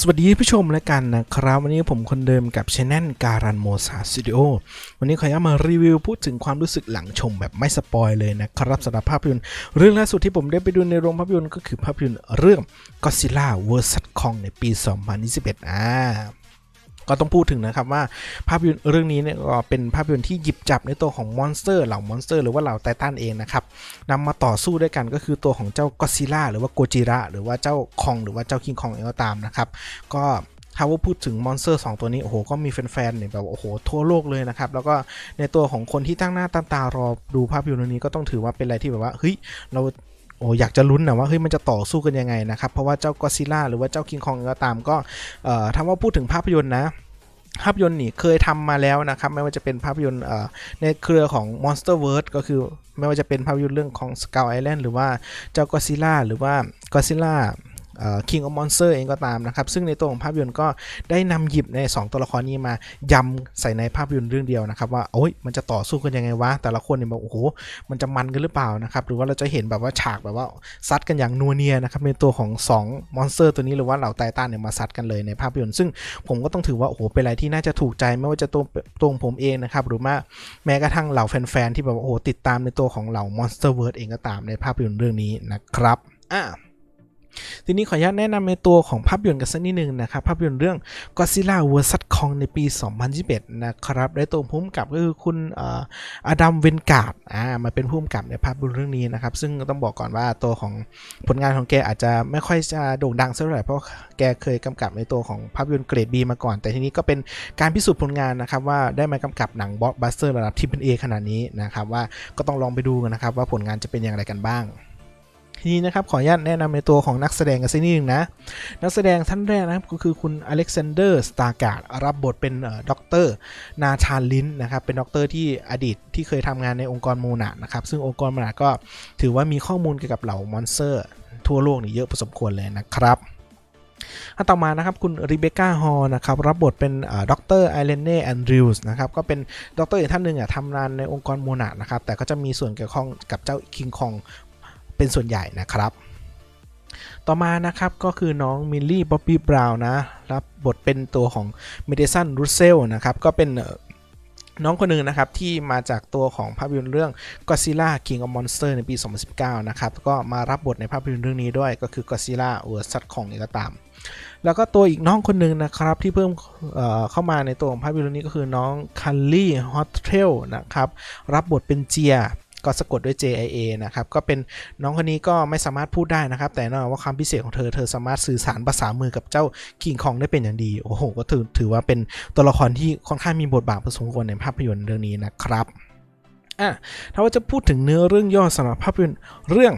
สวัสดีผู้ชมและกันนะครับ วันนี้ผมคนเดิมกับช anel การันโมซาสตูดิโอวันนี้ขอย้ำมารีวิวพูดถึงความรู้สึกหลังชมแบบไม่สปอยเลยนะครับสำหรับภาพยนตร์เรื่องล่าสุดที่ผมได้ไปดูในโรงภาพยนตร์ก็คือภาพยนตร์เรื่อง Godzilla vs Kong ในปี 2021อ่า ก็ต้องพูดถึงนะครับว่าภาพยนตร์เรื่องนี้เนี่ยก็เป็นภาพยนตร์ที่หยิบจับในตัวของมอนสเตอร์เหล่ามอนสเตอร์หรือว่าเหล่าไททันเองนะครับนำมาต่อสู้ด้วยกันก็คือตัวของเจ้าก็ซิล่าหรือว่าโกจิระหรือว่าเจ้าคองหรือว่าเจ้าคิงคองเองก็ตามนะครับ ก็ถ้าว่าพูดถึงมอนสเตอร์ 2 ตัวนี้ โอ้โห ก็มีแฟนๆเนี่ยแบบโอ้โห ทั่วโลกเลยนะครับ แล้วก็ในตัวของคนที่ตั้งหน้าตั้งตารอดูภาพยนตร์เรื่องนี้ก็ต้องถือว่าเป็นอะไรที่แบบว่าเฮ้ยเรา โอ้อยากจะลุ้นนะว่าเฮ้ยมันจะต่อสู้กันยังไงนะครับ เพราะว่าเจ้าก็ซิล่าหรือว่าเจ้าคิงคองก็ตามก็เอ่อถ้าว่าพูดถึงภาพยนตร์นะภาพยนตร์นี่เคยทำมาแล้วนะครับ ไม่ว่าจะเป็นภาพยนตร์เอ่อในเครือของ Monsterverse ก็คือไม่ว่าจะเป็นภาพยนตร์เรื่องของ Skull Island หรือว่าเจ้าก็ซิล่าหรือว่าก็ซิล่า King of Monster เองก็ตามนะครับ ซึ่งในตัวของภาพยนตร์ก็ได้นำหยิบใน 2 ตัวละครนี้มายำใส่ในภาพยนตร์เรื่องเดียวนะครับ ว่าโอ้ยมันจะต่อสู้กันยังไงวะ แต่ละคนเนี่ยแบบโอ้โหมันจะมันกันหรือเปล่านะครับหรือว่าเราจะเห็นแบบว่าฉากแบบว่าซัดกันอย่างนัวเนียนะครับในตัวของ2มอนสเตอร์ตัวนี้หรือว่าเหล่าไททันเนี่ยมาซัดกันเลยในภาพยนตร์ซึ่งผมก็ต้องถือว่าโอ้โหเป็นอะไรที่น่าจะถูกใจไม่ว่าจะตัวตัวผมเองนะครับหรือว่าแม้กระทั่งเหล่าแฟนๆที่แบบโอ้โหติดตามในตัวของเหล่ามอนสเตอร์เวิร์ดเองก็ตามในภาพยนตร์เรื่องนี้นะครับอ่า ทีนี้ขออนุญาตแนะนำในตัวของภาพยนตร์กันสักนิดนึงนะครับภาพยนตร์เรื่อง Godzilla vs Kong ในปี 2021 นะครับได้ตัวผู้กำกับก็คือคุณอดัมเวนการ์ดอ่ามาเป็นผู้กำกับในภาพยนตร์เรื่องนี้นะครับซึ่งต้องบอกก่อนว่าตัวของผลงานของแกอาจจะไม่ค่อยจะโด่งดังสักเท่าไหร่เพราะแกเคยกำกับในตัวของภาพยนตร์เกรด B มาก่อน แต่ทีนี้ก็เป็นการพิสูจน์ผลงานนะครับว่าได้มากำกับหนังบ็อสบัสเตอร์ระดับที่เป็น A ขนาดนี้นะครับว่าก็ต้องลองไปดูกันนะครับว่าผลงานจะเป็นอย่างไรกันบ้าง ทีนี้นะครับขออนุญาตแนะนำในตัวของนักแสดงกันสักนิดนึงนะ นักแสดงท่านแรกนะครับก็คือคุณอเล็กซานเดอร์สตาร์การ์ดรับบทเป็นด็อกเตอร์นาชาลินนะครับเป็นด็อกเตอร์ที่อดีตที่เคยทำงานในองค์กรโมนานะครับซึ่งองค์กรโมนาก็ถือว่ามีข้อมูลเกี่ยวกับเหล่ามอนสเตอร์ ทั่วโลกนี่เยอะพอสมควรเลยนะครับอันต่อมานะครับคุณริเบคก้าฮอลนะครับรับบทเป็นด็อกเตอร์ไอเลนเน่แอนดริวส์นะครับก็เป็นด็อกเตอร์อีกท่านหนึ่งอะทำงานในองค์กรโมนานะครับแต่ก็จะมีส่วนเกี่ยวข้องกับเจ้าคิงคอง เป็นส่วนใหญ่นะครับ ต่อมานะครับก็คือน้องมิลลี่บ๊อบบี้บราวน์นะ รับบทเป็นตัวของเมเดซันรูเซลนะครับ ก็เป็นน้องคนหนึ่งนะครับ ที่มาจากตัวของภาพยนตร์เรื่อง Godzilla King of Monster ในปี 2019 นะครับ ก็มารับบทในภาพยนตร์เรื่องนี้ด้วยก็คือ Godzilla vs Kong นี่ก็ตาม แล้วก็ตัวอีกน้องคนหนึ่งนะครับ ที่เพิ่มเเข้ามาในตัวของภาพยนตร์นี้ก็คือน้องคัลลี่ฮอตเทลนะครับ รับบทเป็นเจีย ก็สะกดด้วย JIA นะครับ ก็เป็นน้องคนนี้ก็ไม่สามารถพูดได้นะครับ แต่นอกว่าความพิเศษของเธอ เธอสามารถสื่อสารภาษามือกับเจ้าคิงคองได้เป็นอย่างดี โอ้โห ก็ถือถือว่าเป็นตัวละครที่ค่อนข้างมีบทบาทพอสมควรในภาพยนตร์เรื่องนี้นะครับ อะ ถ้าว่าจะพูดถึงเนื้อเรื่องย่อสำหรับภาพยนตร์เรื่อง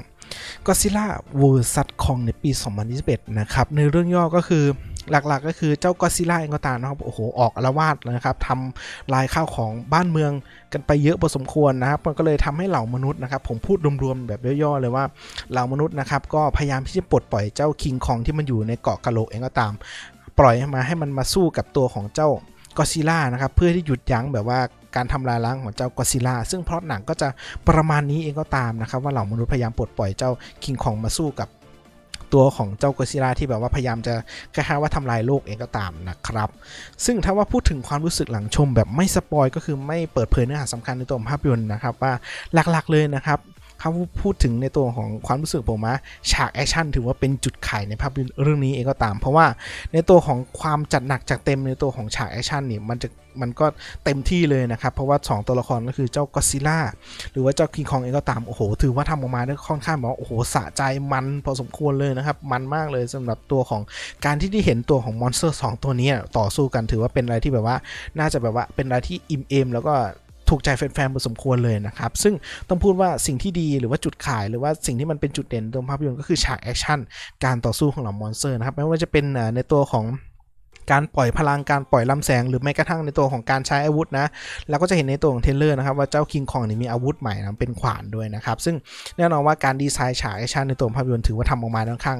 Godzilla vs Kong ในปี 2021 นะครับ ในเรื่องย่อก็คือ หลักๆก็คือเจ้าก็ซิล่าเองก็ตามนะครับโอ้โหออกอารวาสนะครับทำลายข้าวของบ้านเมืองกันไปเยอะพอสมควรนะครับ มันก็เลยทำให้เหล่ามนุษย์นะครับ ผมพูดรวมๆแบบย่อๆเลยว่าเหล่ามนุษย์นะครับ ก็พยายามที่จะปลดปล่อยเจ้าคิงคองที่มันอยู่ในเกาะกะโหลกเองก็ตาม ปล่อยมาให้มันมาสู้กับตัวของเจ้าก็ซิล่านะครับ เพื่อที่หยุดยั้งแบบว่าการทำลายล้างของเจ้าก็ซิล่าซึ่งพล็อตหนังก็จะประมาณนี้เองก็ตามนะครับ ว่าเหล่ามนุษย์พยายามปลดปล่อยเจ้าคิงคองมาสู้กับ ตัวของเจ้ากอซิล่าที่แบบว่าพยายามจะคล้ายๆว่าทำลายโลกเองก็ตามนะครับ ซึ่งถ้าว่าพูดถึงความรู้สึกหลังชมแบบไม่สปอยก็คือไม่เปิดเผยเนื้อหาสำคัญในตัวภาพยนตร์นะครับว่าหลักๆเลยนะครับ เขาพูดถึงในตัวของความรู้สึกผมว่าฉากแอคชั่นถือว่าเป็นจุดขายในภาพยนตร์เรื่องนี้เองก็ตาม เพราะว่าในตัวของความจัดหนักจัดเต็มในตัวของฉากแอคชั่นนี่มันจะมันก็เต็มที่เลยนะครับ เพราะว่า 2 ตัวละครก็คือเจ้าก็ซิล่าหรือว่าเจ้าคิงคองเองก็ตาม โอ้โห ถือว่าทำออกมาได้ค่อนข้างบอกโอ้โหสะใจมันพอสมควรเลยนะครับ มันมากเลยสำหรับตัวของการที่ได้เห็นตัวของมอนสเตอร์ 2 ตัวนี้ต่อสู้กันถือว่าเป็นอะไรที่แบบว่าน่าจะแบบว่าเป็นอะไรที่อิ่มเอมแล้วก็ ถูกใจแฟนๆพอสมควรเลยนะครับ ซึ่งต้องพูดว่าสิ่งที่ดีหรือว่าจุดขายหรือว่าสิ่งที่มันเป็นจุดเด่นตรงภาพยนตร์ก็คือฉากแอคชั่นการต่อสู้ของเหล่ามอนสเตอร์นะครับไม่ว่าจะเป็นในตัวของ การปล่อยพลังการปล่อยลำแสง หรือแม้กระทั่งในตัวของการใช้อาวุธนะเราก็จะเห็นในตัวของเทเลอร์นะครับว่าเจ้าคิงคองนี่มีอาวุธใหม่นะเป็นขวานด้วยนะครับ ซึ่งแน่นอนว่าการดีไซน์ฉากแอคชั่นในตัวภาพยนตร์ถือว่าทำออกมาค่อนข้าง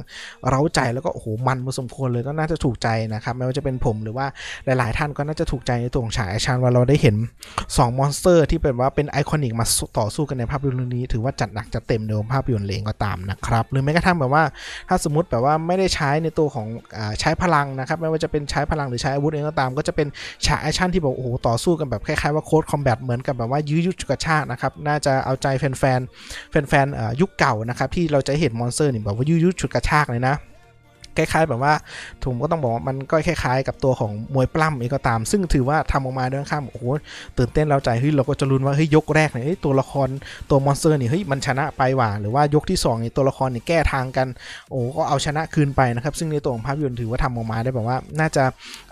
เร้าใจแล้วก็โอ้โหมันพอสมควรเลยก็น่าจะถูกใจนะครับไม่ว่าจะเป็นผมหรือว่าหลาย ๆ ท่านก็น่าจะถูกใจในตัวของฉากแอคชั่นว่าเราได้เห็น 2 มอนสเตอร์ที่เป็นว่าเป็นไอคอนิกมาต่อสู้กันในภาพยนตร์เรื่องนี้ ถือว่าจัดหนักจัดเต็มในภาพยนตร์เลงก็ตามนะครับหรือแม้กระทั่งแบบว่าถ้าสมมติแบบว่าไม่ได้ใช้ในตัวของอใช้พลังนะครับไม่ว่าจะเป็นใช้พลังหรือใช้อาวุธเองก็ตาม ก็จะเป็นฉากแอคชั่นที่บอกโอ้โหต่อสู้กันแบบคล้ายๆว่าโค้ดคอมแบทเหมือนกับแบบว่ายื้อยุดฉุกระชากนะครับน่าจะเอาใจแฟนๆแฟนๆยุคเก่านะครับที่เราจะเห็นมอนสเตอร์นี่แบบว่ายื้อยุดฉุดกระชากเลยนะ คล้ายๆ แบบว่าผมก็ต้องบอกว่ามันก็คล้ายๆ กับตัวของมวยปล้ำเองก็ตาม ซึ่งถือว่าทำออกมาด้วยข้ามโอ้โหตื่นเต้นเราใจเฮ้ยเราก็จะลุ้นว่าเฮ้ยยกแรกเนี่ยตัวละครตัวมอนสเตอร์นี่เฮ้ยมันชนะไปว่ะหรือว่ายกที่2นี่ตัวละครนี่แก้ทางกัน โอ้ก็เอาชนะคืนไปนะครับซึ่งในตัวของภาพยนตร์ถือว่าทำออกมาได้แบบว่าน่าจะ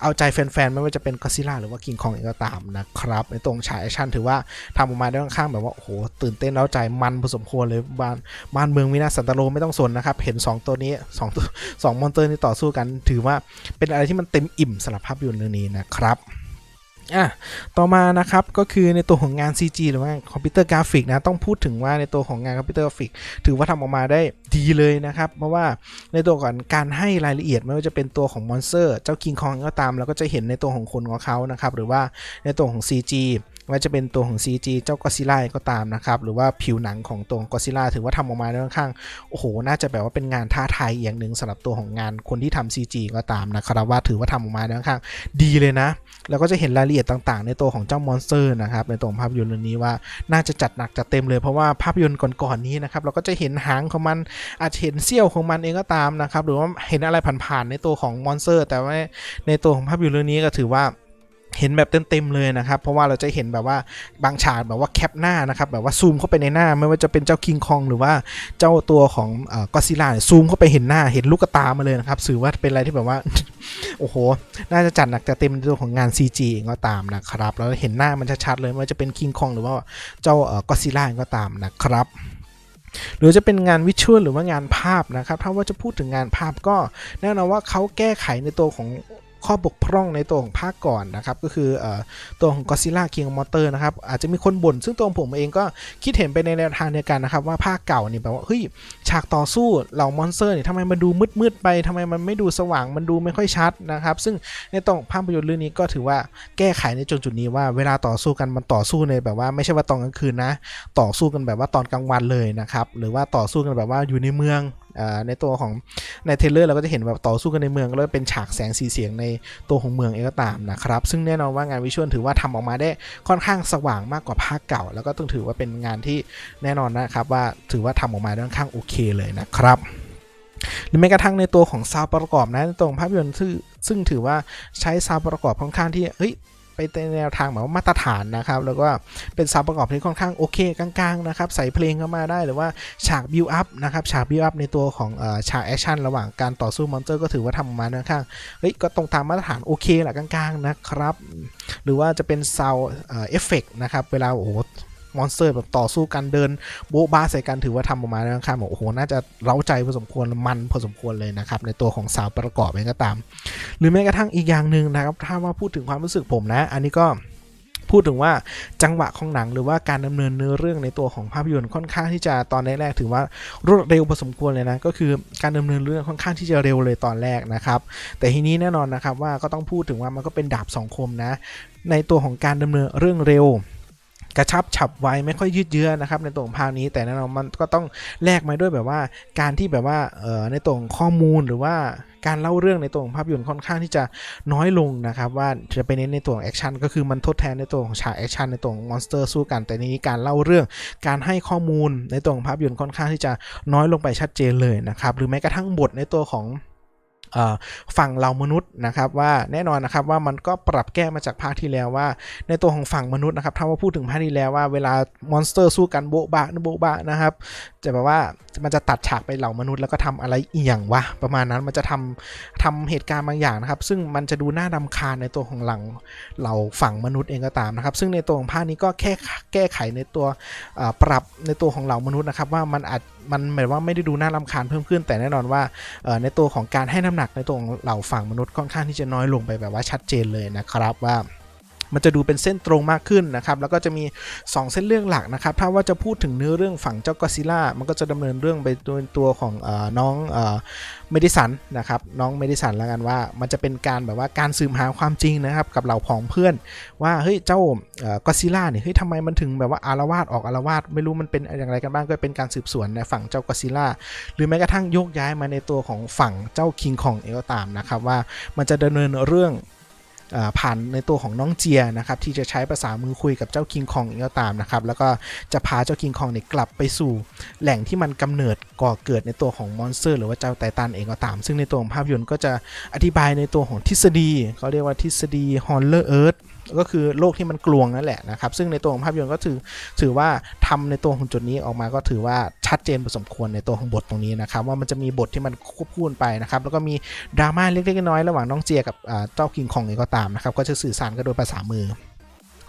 เอาใจแฟนๆไม่ว่าจะเป็นก็ซิล่าหรือว่าคิงคองเองก็ตามนะครับในตรงฉายแอคชั่นถือว่าทำออกมาได้ค่อนข้างแบบว่าโอ้โหตื่นเต้นเร้าใจมันพอสมควรเลยบ้านบ้านเมืองมินาสันตโรไม่ต้องสนนะครับเห็น 2 ตัวนี้2ตัวสองมอนเตอร์นี่ต่อสู้กัน ถือว่าเป็นอะไรที่มันเต็มอิ่มสำหรับภาพยนตร์เรื่องนี้นะครับอะต่อมานะครับก็คือในตัวของงาน CG หรือว่าคอมพิวเตอร์กราฟิกนะต้องพูดถึงว่าในตัวของงานคอมพิวเตอร์กราฟิก ถือว่าทำออกมาได้ดีเลยนะครับ เพราะว่าในตัวก่อนการให้รายละเอียดไม่ว่าจะเป็นตัวของมอนสเตอร์ เจ้าคิงคองก็ตามเราก็จะเห็นในตัวของคนของเขานะครับหรือว่าในตัวของ CG ว่าจะเป็นตัวของ CG เจ้าก็ซิล่าก็ตามนะครับ หรือว่าผิวหนังของตัวก็ซิล่าถือว่าทำออกมาได้ค่อนข้าง โอ้โห น่าจะแบบว่าเป็นงานท้าทายอย่างหนึ่งสำหรับตัวของงานคนที่ทำ CG ก็ตามนะครับว่าถือว่าทำออกมาได้ค่อนข้าง ดีเลยนะ แล้วก็จะเห็นรายละเอียดต่างๆ ในตัวของเจ้ามอนสเตอร์นะครับในตัวของภาพยนตร์เรื่องนี้ว่าน่าจะจัดหนักจัดเต็มเลยเพราะว่าภาพยนตร์ก่อนๆนี้นะครับเราก็จะเห็นหางของมันอาจจะเห็นเสี้ยวของมันเองก็ตามนะครับหรือว่าเห็นอะไรผ่านๆในตัวของมอนสเตอร์ แต่ว่าในตัวของภาพยนตร์เรื่องนี้ก็ถือว่า เห็นแบบเต็มๆเลยนะครับ เพราะว่าเราจะเห็นแบบว่าบางฉากแบบว่าแคปหน้านะครับ แบบว่าซูมเข้าไปในหน้าไม่ว่าจะเป็นเจ้าคิงคองหรือว่าเจ้าตัวของก็ซิล่าซูมเข้าไปเห็นหน้าเห็นลูกตามาเลยนะครับสื่อว่าเป็นอะไรที่แบบว่า โอ้โห น่าจะจัดหนักจัดเต็มในตัวของงาน CG เองก็ตามนะครับ แล้วเห็นหน้ามันชัดๆเลยไม่ว่าจะเป็นคิงคองหรือว่าเจ้าก็ซิล่าก็ตามนะครับหรือจะเป็นงานวิชวลหรือว่างานภาพนะครับ ถ้าว่าจะพูดถึงงานภาพก็แน่นอนว่าเขาแก้ไขในตัวของ ข้อบกพร่องในตัวของภาคก่อนนะครับ ก็คืออตัวของ Godzilla King of Monster นะครับอาจจะมีคนบ่นซึ่งตัวผมเองก็คิดเห็นไปในแนวทางเดียวกันนะครับ ว่าภาคเก่านี่แบบว่าเฮ้ยฉากต่อสู้เหล่ามอนสเตอร์เนี่ยทำไมมันดูมืดๆไปทำไมมันไม่ดูสว่างมันดูไม่ค่อยชัดนะครับ ซึ่งในตรงภาพยนตร์เรื่องนี้ก็ถือว่าแก้ไขในจุดจุดนี้ว่าเวลาต่อสู้กันมันต่อสู้ในแบบว่าไม่ใช่ว่าตอนกลางคืนนะ ต่อสู้กันแบบว่าตอนกลางวันเลยนะครับหรือว่าต่อสู้กันแบบว่าอยู่ในเมือง ในตัวของในเทเลอร์เราก็จะเห็นแบบต่อสู้กันในเมืองแล้วเป็นฉากแสงสีเสียงในตัวของเมืองเองก็ตามนะครับ ซึ่งแน่นอนว่างานวิชวลถือว่าทำออกมาได้ค่อนข้างสว่างมากกว่าภาคเก่า แล้วก็ต้องถือว่าเป็นงานที่แน่นอนนะครับว่าถือว่าทำออกมาได้ค่อนข้างโอเคเลยนะครับหรือแม้กระทั่งในตัวของซาวประกอบนะในตัวของภาพยนตร์ซึ่งถือว่าใช้ซาวประกอบค่อนข้างที่เฮ้ย ในแนวทางแบบว่ามาตรฐานนะครับ แล้วก็เป็นซาวประกอบที่ค่อนข้างโอเคกลางๆนะครับ ใส่เพลงเข้ามาได้หรือว่าฉากบิวอัพนะครับฉากบิวอัพในตัวของฉากแอคชั่นระหว่างการต่อสู้มอนสเตอร์ก็ถือว่าทำมาค่อนข้างเฮ้ยก็ตรงตามมาตรฐานโอเคแหละกลางๆนะครับ หรือว่าจะเป็นซาวเอฟเฟกนะครับเวลาโอ้ มอนสเตอร์แบบต่อสู้กันเดินโบ๊ะบ้าใส่กันถือว่าทำออกมาแล้วนะครับโอ้โหน่าจะเร้าใจพอสมควรมันพอสมควรเลยนะครับในตัวของสาวประกอบเองก็ตาม หรือแม้กระทั่งอีกอย่างหนึ่งนะครับถ้าว่าพูดถึงความรู้สึกผมนะ อันนี้ก็พูดถึงว่าจังหวะของหนังหรือว่าการดำเนินเนื้อเรื่องในตัวของภาพยนตร์ค่อนข้างที่จะตอนแรกๆถือว่ารวดเร็วพอสมควรเลยนะก็คือการดำเนินเรื่องค่อนข้างที่จะเร็วเลยตอนแรกนะครับ แต่ทีนี้แน่นอนนะครับว่าก็ต้องพูดถึงว่ามันก็เป็นดาบสองคมนะ ในตัวของการดำเนินเรื่องเร็ว กระชับฉับไวไม่ค่อยยืดเยื้อนะครับในตัวของภาคนี้แต่แน่นอนมันก็ต้องแลกมาด้วยแบบว่าการที่แบบว่าเออในตัวของข้อมูลหรือว่าการเล่าเรื่องในตัวของภาพยนตร์ค่อนข้างที่จะน้อยลงนะครับว่าจะไปเน้นในตัวของแอคชั่นก็คือมันทดแทนในตัวของฉากแอคชั่นในตัวของมอนสเตอร์สู้กัน แต่นี้การเล่าเรื่องการให้ข้อมูลในตัวของภาพยนตร์ค่อนข้างที่จะน้อยลงไปชัดเจนเลยนะครับหรือแม้กระทั่งบทในตัวของ ฝั่งเรามนุษย์นะครับว่าแน่นอนนะครับว่ามันก็ปรับแก้มาจากภาคที่แล้วว่า ในตัวของฝั่งมนุษย์นะครับถ้าว่าพูดถึงภาคที่แล้วว่าเวลามอนสเตอร์สู้กันโบบะโบบะนะครับจะแบบว่ามันจะตัดฉากไปเหล่ามนุษย์แล้วก็ทำอะไรอีหยังวะประมาณนั้นมันจะทำทำเหตุการณ์บางอย่างนะครับ ซึ่งมันจะดูน่าดาคาญในตัวของหลังเราฝั่งมนุษย์เองก็ตามนะครับ ซึ่งในตัวของภาคนี้ก็แค่แก้ไขในตัวปรับในตัวของเหล่ามนุษย์นะครับว่ามันอาจมันหมายว่าไม่ได้ดูน่ารำคาญเพิ่มขึ้น แต่แน่นอนว่าในตัวของการให้น้ำหนักในตัวของเหล่าฝั่งมนุษย์ค่อนข้างที่จะน้อยลงไปแบบว่าชัดเจนเลยนะครับว่า มันจะดูเป็นเส้นตรงมากขึ้นนะครับ แล้วก็จะมี 2 เส้นเรื่องหลักนะครับ ถ้าว่าจะพูดถึงเนื้อเรื่องฝั่งเจ้ากอซิล่า มันก็จะดำเนินเรื่องไปโดยตัวของอน้องเมดิสันนะครับ น้องเมดิสันแล้วกันว่า มันจะเป็นการแบบว่าการสืบหาความจริงนะครับ กับเหล่าผองเพื่อน ว่าเฮ้ยเจ้ากอซิล่าเนี่ยเฮ้ยทำไมมันถึงแบบว่าอารวาสออกอารวาสไม่รู้มันเป็นอย่างไรกันบ้างก็เป็นการสืบสวนในฝั่งเจ้ากอซิล่าหรือแม้กระทั่งโยกย้ายมาในตัวของฝั่งเจ้าคิงคองเองก็ตามนะครับว่ามันจะดำเนินเรื่องอ่า ผ่านในตัวของน้องเจียนะครับที่จะใช้ภาษามือคุยกับเจ้าคิงคองเองก็ตามนะครับแล้วก็จะพาเจ้าคิงคองเนี่ยกลับไปสู่แหล่งที่มันกำเนิดก่อเกิดในตัวของมอนสเตอร์หรือว่าเจ้าไททันเองก็ตาม ซึ่งในตัวของภาพยนตร์ก็จะอธิบายในตัวของทฤษฎีเขาเรียกว่าทฤษฎีฮอลเลอร์เอิร์ธ ก็คือโลกที่มันกลวงนั่นแหละนะครับซึ่งในตัวของภาพยนตร์ก็ถือถือว่าทำในตัวของจุดนี้ออกมาก็ถือว่าชัดเจนพอสมควรในตัวของบทตรงนี้นะครับว่ามันจะมีบทที่มันควบคู่ไปนะครับแล้วก็มีดราม่าเล็กๆน้อยๆระหว่างน้องเจียกับเจ้าคิงคองเองก็ตามนะครับก็จะสื่อสารกันโดยภาษามือ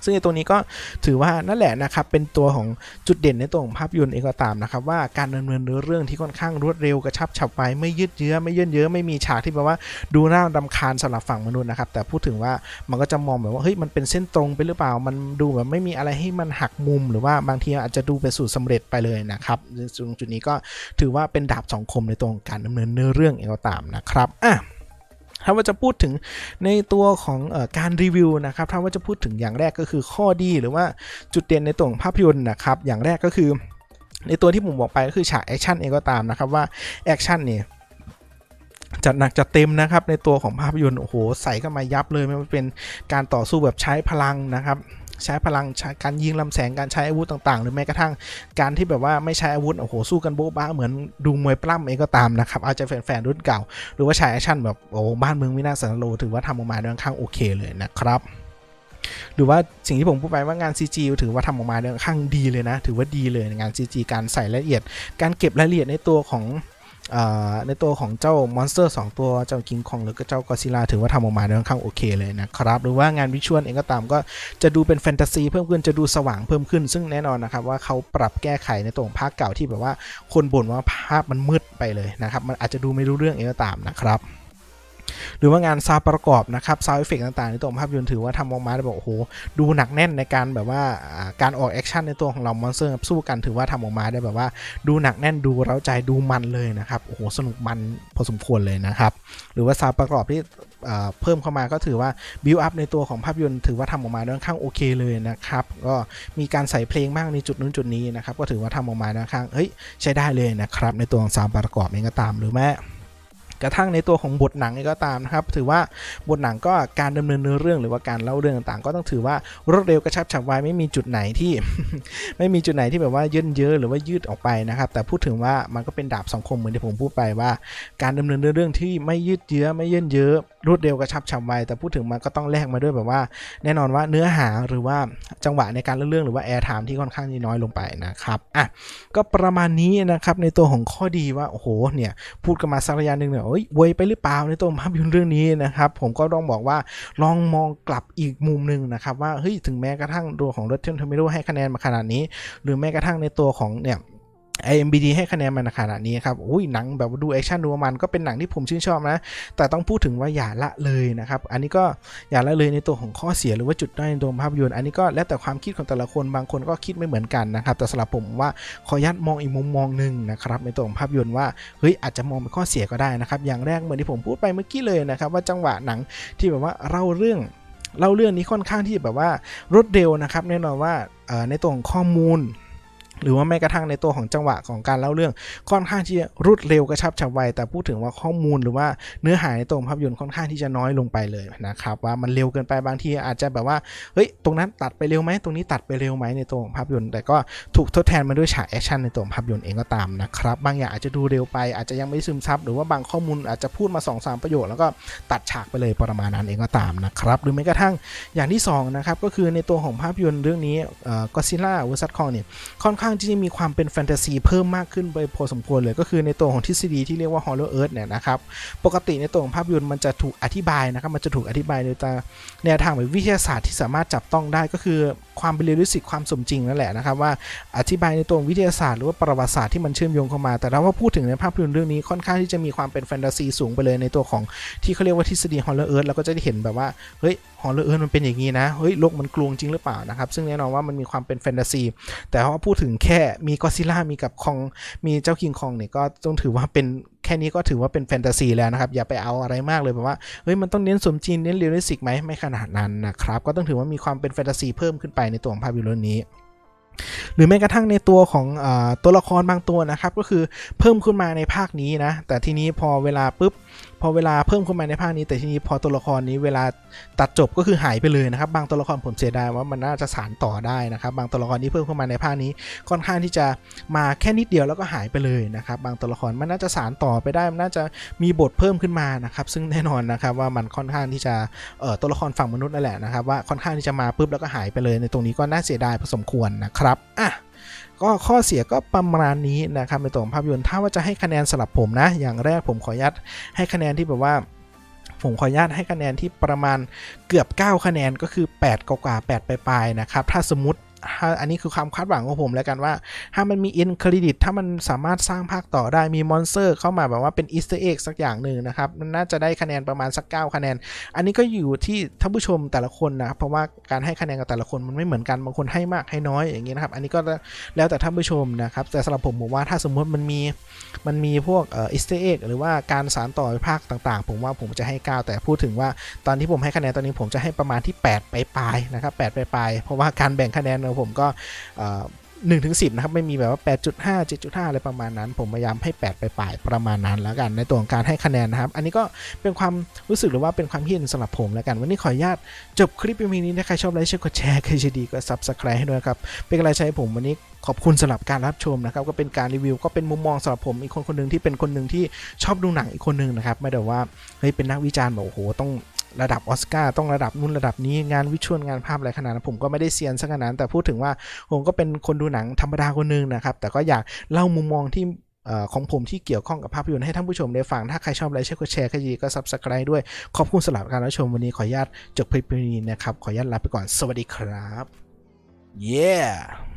ซึ่งในตัวนี้ก็ถือว่านั่นแหละนะครับเป็นตัวของจุดเด่นในตัวของภาพยนตร์เองก็ตามนะครับว่าการดำเนินเนื้อเรื่องที่ค่อนข้างรวดเร็วกระชับฉับไวไม่ยืดเยื้อไม่เยื่นเยื้อไม่มีฉากที่แบบว่าดูน่ารำคาญสำหรับฝั่งมนุษย์นะครับแต่พูดถึงว่ามันก็จะมองแบบว่าเฮ้ยมันเป็นเส้นตรงไปหรือเปล่า มันดูแบบไม่มีอะไรให้มันหักมุม หรือว่าบางทีอาจจะดูเป็นสูตรสำเร็จไปเลยนะครับตรงจุดนี้ก็ถือว่าเป็นดาบสองคมในตัวของการดำเนินเนื้อเรื่องเองก็ตามนะครับอะ ถ้าว่าจะพูดถึงในตัวของอการรีวิวนะครับ ถ้าว่าจะพูดถึงอย่างแรกก็คือข้อดีหรือว่าจุดเด่นในตัวของภาพยนตร์นะครับ อย่างแรกก็คือ ในตัวที่ผมบอกไปก็คือฉากแอคชั่นเองก็ตามนะครับว่าแอคชั่นเนี่ยจัดหนักจัดเต็มนะครับ ในตัวของภาพยนตร์โอ้โหใส่เข้ามายับเลยไม่ว่าเป็นการต่อสู้แบบใช้พลังนะครับ ใช้พลังการยิงลำแสงการใช้อาวุธต่าง ๆ หรือแม้กระทั่งการที่แบบว่าไม่ใช้อาวุธโอ้โหสู้กันโบ๊ะบ้าเหมือนดูมวยปล้ำเองก็ตามนะครับอาจจะแฟนๆรุ่นเก่า หรือว่าฉายแอคชั่นแบบโอ้บ้านเมืองวินาศสันโลถือว่าทำออกมาได้ค่อนข้างโอเคเลยนะครับหรือว่าสิ่งที่ผมพูดไปว่างาน CG ถือว่าทำออกมาได้ค่อนข้างดีเลยนะ ถือว่าดีเลยในงาน CG การใส่รายละเอียด การเก็บรายละเอียดในตัวของ ในตัวของเจ้ามอนสเตอร์ 2 ตัวเจ้าคิงคองหรือก็เจ้ากอซิล่าถือว่าทำออกมาได้ค่อนข้างโอเคเลยนะครับ หรือว่างานวิชวลเองก็ตามก็จะดูเป็นแฟนตาซีเพิ่มขึ้นจะดูสว่างเพิ่มขึ้น ซึ่งแน่นอนนะครับว่าเขาปรับแก้ไขในตัวของภาคเก่าที่แบบว่าคนบ่นว่าภาพมันมืดไปเลยนะครับ มันอาจจะดูไม่รู้เรื่องเองก็ตามนะครับ หรือว่างานซาวประกอบนะครับซาวเอฟเฟกต่างๆ ในตัวของภาพยนตร์ถือว่าทำออกมาได้แบบโอ้โหดูหนักแน่นในการแบบว่าการออกแอคชั่นในตัวของเรามอนสเตอร์สู้กันถือว่าทำออกมาได้แบบว่า ดูหนักแน่นดูเร้าใจดูมันเลยนะครับโอ้โหสนุกมันพอสมควรเลยนะครับหรือว่าซาวประกอบที่เพิ่มเข้ามาก็ถือว่าบิวอัพในตัวของภาพยนตร์ถือว่าทำออกมาได้ค่อนข้างโอเคเลยนะครับก็มีการใส่เพลงบ้างในจุดนู้นจุดนี้นะครับก็ถือว่าทำออกมาได้ค่อนข้างเฮ้ยใช้ได้เลยนะครับในตัวของซาวประกอบเองก็ตามหรือแม้ กระทั่งในตัวของบทหนังก็ตามนะครับ ถือว่าบทหนังก็การดำเนินเนื้อเรื่องหรือว่าการเล่าเรื่องต่างๆ ก็ต้องถือว่ารวดเร็วกระชับฉับไวไม่มีจุดไหนที่ ไม่มีจุดไหนที่แบบว่าเยินเยอะหรือว่ายืดออกไปนะครับ แต่พูดถึงว่ามันก็เป็นดาบสองคมเหมือนที่ผมพูดไปว่า การดำเนินเรื่องที่ไม่ยืดเยื้อไม่เยินเยอะ รวดเร็วกระชับฉับไว แต่พูดถึงมันก็ต้องแลกมาด้วยแบบว่า แน่นอนว่าเนื้อหาหรือว่าจังหวะในการเล่าเรื่องหรือว่าแอร์ไทม์ที่ค่อนข้างน้อยลงไปนะครับอะก็ประมาณนี้นะครับในตัวของข้อดีว่าโอ้โหเนี่ยพูดกันมาสักระยะหนึ่งเนี่ยเอ้ยเวยไปหรือเปล่าในตัวภาพยนตร์เรื่องนี้นะครับผมก็ต้องบอกว่าลองมองกลับอีกมุมหนึ่งนะครับว่าเฮ้ยถึงแม้กระทั่งตัวของ Rotten Tomato ให้คะแนนมาขนาดนี้ หรือแม้กระทั่งในตัวของเนี่ย IMBD ให้คะแนนมันขนาดนี้ครับอุ้ยหนังแบบดูแอคชั่นดูมันก็เป็นหนังที่ผมชื่นชอบนะ แต่ต้องพูดถึงว่าอย่าละเลยนะครับ อันนี้ก็อย่าละเลยในตัวของข้อเสียหรือว่าจุดด้อยในตัวภาพยนตร์ อันนี้ก็แล้วแต่ความคิดของแต่ละคนบางคนก็คิดไม่เหมือนกันนะครับ แต่สำหรับผมว่าขอยัดมองอีกมุมมองหนึ่งนะครับในตัวของภาพยนตร์ว่าเฮ้ยอาจจะมองเป็นข้อเสียก็ได้นะครับ อย่างแรกเหมือนที่ผมพูดไปเมื่อกี้เลยนะครับว่าจังหวะหนังที่แบบว่าเล่าเรื่องเล่าเรื่องนี้ค่อนข้างที่แบบว่ารวดเร็วนะครับแน่นอนว่าในตัวของข้อมูล หรือว่าแม้กระทั่งในตัวของจังหวะของการเล่าเรื่อง ค่อนข้างที่จะรวดเร็วกระชับฉับไว แต่พูดถึงว่าข้อมูลหรือว่าเนื้อหาในตัวภาพยนตร์ค่อนข้างที่จะน้อยลงไปเลยนะครับว่ามันเร็วเกินไปบางทีอาจจะแบบว่าเฮ้ยตรงนั้นตัดไปเร็วไหมตรงนี้ตัดไปเร็วไหมในตัวของภาพยนตร์แต่ก็ถูกทดแทนมาด้วยฉากแอคชั่นในตัวภาพยนตร์เองก็ตามนะครับบางอย่างอาจจะดูเร็วไปอาจจะยังไม่ซึมซับหรือว่าบางข้อมูลอาจจะพูดมา2อสประโยคแล้วก็ตัดฉากไปเลยประมาณนั้นเองก็ตามนะครับหรือแม้กระทั่งอย่างที่สองนะครับก็คือในตัวของภาพยนตร์เรื่องนี้ก็ซิล่าเวอร์ซัสคองเนี่ยค่อนข้างที่จะมีความเป็นแฟนตาซีเพิ่มมากขึ้นไปพอสมควรเลยก็คือในตัวของทฤษฎีที่เรียกว่า Hollow Earth เนี่ยนะครับ ปกติในตัวของภาพยนตร์มันจะถูกอธิบายนะครับ มันจะถูกอธิบายโดยตาแนวทางแบบวิทยาศาสตร์ที่สามารถจับต้องได้ก็คือความเป็นเรียลลิสติกความสมจริงนั่นแหละนะครับว่าอธิบายในตัวของวิทยาศาสตร์หรือว่าประวัติศาสตร์ที่มันเชื่อมโยงเข้ามา แต่ถ้าว่าพูดถึงในภาพยนตร์เรื่องนี้ค่อนข้างที่จะมีความเป็นแฟนตาซีสูงไปเลยในตัวของที่เขาเรียกว่าทฤษฎี Hollow Earth เราก็จะได้เห็นแบบว่าเฮ้ย Hollow Earth มันเป็นอย่างนี้นะเฮ้ยโลกมันกลวงจริงหรือเปล่านะครับซึ่งแน่นอนว่ามันมีความเป็นแฟนตาซีแต่ว่าพูดถึงแค่มีก็ซิล่ามีกับคองมีเจ้าคิงคองเนี่ยก็ต้องถือว่าเป็นแค่นี้ก็ถือว่าเป็นแฟนตาซีแล้วนะครับ อย่าไปเอาอะไรมากเลยแบบว่าเฮ้ยมันต้องเน้นสมจริงเน้นเรียลลิสติกไหมไม่ขนาดนั้นนะครับ ก็ต้องถือว่ามีความเป็นแฟนตาซีเพิ่มขึ้นไปในตัวของภาพยนตร์เรื่องนี้หรือแม้กระทั่งในตัวของอตัวละครบางตัวนะครับ ก็คือเพิ่มขึ้นมาในภาคนี้นะ แต่ทีนี้พอเวลาปุ๊บ พอเวลาเพิ่มขึ้นมาในภาคนี้ แต่ทีนี้พอตัวละครนี้เวลาตัดจบก็คือหายไปเลยนะครับ บางตัวละครผมเสียดายว่ามันน่าจะสานต่อได้นะครับ บางตัวละครที่เพิ่มขึ้นมาในภาคนี้ค่อนข้างที่จะมาแค่นิดเดียวแล้วก็หายไปเลยนะครับ บางตัวละครมันน่าจะสานต่อไปได้มันน่าจะมีบทเพิ่มขึ้นมานะครับ ซึ่งแน่นอนนะครับว่ามันค่อนข้างที่จะเอ่อตัวละครฝั่งมนุษย์นั่นแหละนะครับว่าค่อนข้างที่จะมาปุ๊บแล้วก็หายไปเลย ในตรงนี้ก็น่าเสียดายพอสมควรนะครับอะ ก็ข้อเสียก็ประมาณนี้นะครับในตัวของภาพยนตร์ถ้าว่าจะให้คะแนนสลับผมนะ อย่างแรกผมขออนุญาตให้คะแนนที่แบบว่าผมขออนุญาตให้คะแนนที่ประมาณเกือบ 9 คะแนนก็คือ 8 กว่าๆ8ปลายๆนะครับ ถ้าสมมติ อันนี้คือความคาดหวังของผมแล้วกันว่า ถ้ามันมีอินเครดิตถ้ามันสามารถสร้างภาคต่อได้มีมอนสเตอร์เข้ามาแบบว่าเป็นอีสเตอร์เอ็กสักอย่างหนึ่งนะครับ มันน่าจะได้คะแนนประมาณสัก 9 คะแนน อันนี้ก็อยู่ที่ท่านผู้ชมแต่ละคนนะครับเพราะว่าการให้คะแนนกับแต่ละคนมันไม่เหมือนกันบางคนให้มากให้น้อยอย่างนี้นะครับ อันนี้ก็แล้วแต่ท่านผู้ชมนะครับแต่สำหรับผมผมว่าถ้าสมมติมันมีมันมีพวกเอ่ออีสเตอร์เอ็กหรือว่าการสานต่อภาคต่างๆ ผมว่าผมจะให้ 9 แต่พูดถึงว่าตอนที่ผมให้คะแนนตอนนี้ผมจะให้ประมาณที่ 8 ไปปลายๆนะครับ8ไปปลายๆเพราะว่าการแบ่งคะแนนของผมก็หนึ่งถึงสินะครับไม่มีแบบว่า 8.5 7.5 อะไรประมาณนั้น ผมพยายามให้ 8 ไปปลายประมาณนั้นแล้วกันในตัวของการให้คะแนนนะครับ อันนี้ก็เป็นความรู้สึกหรือว่าเป็นความคิดเห็นสำหรับผมแล้วกัน วันนี้ขออนุญาตจบคลิปวิดีโอนี้นะใครชอบไลค์ช่วยกดแชร์ใครจะดีก็ subscribe ให้ด้วยครับ เป็นกำลังใจให้ผมวันนี้ขอบคุณสำหรับการรับชมนะครับ ก็เป็นการรีวิวก็เป็นมุมมองสำหรับผมอีกคนคนหนึ่งที่เป็นคนหนึ่งที่ชอบดูหนังอีกคนหนึ่งนะครับไม่ได้ว่าเฮ้ยเป็นนักวิจารณ์แบบโอ้โหต้อง ระดับออสการ์ต้องระดับนู่นระดับนี้งานวิชวลงานภาพอะไรขนาดนั้นผมก็ไม่ได้เซียนสักขนาดนั้นแต่พูดถึงว่าผมก็เป็นคนดูหนังธรรมดาคนหนึงนะครับ แต่ก็อยากเล่ามุมมองที่ของผมที่เกี่ยวข้องกับภาพยนตร์ให้ท่านผู้ชมได้ฟัง ถ้าใครชอบไรช่วยกดแชร์ก็ดีก็ subscribe ด้วย ขอบคุณสำหรับการรับชมวันนี้ขออนุญาตจบคลิปนี้นะครับ ขออนุญาตลาไปก่อน สวัสดีครับ yeah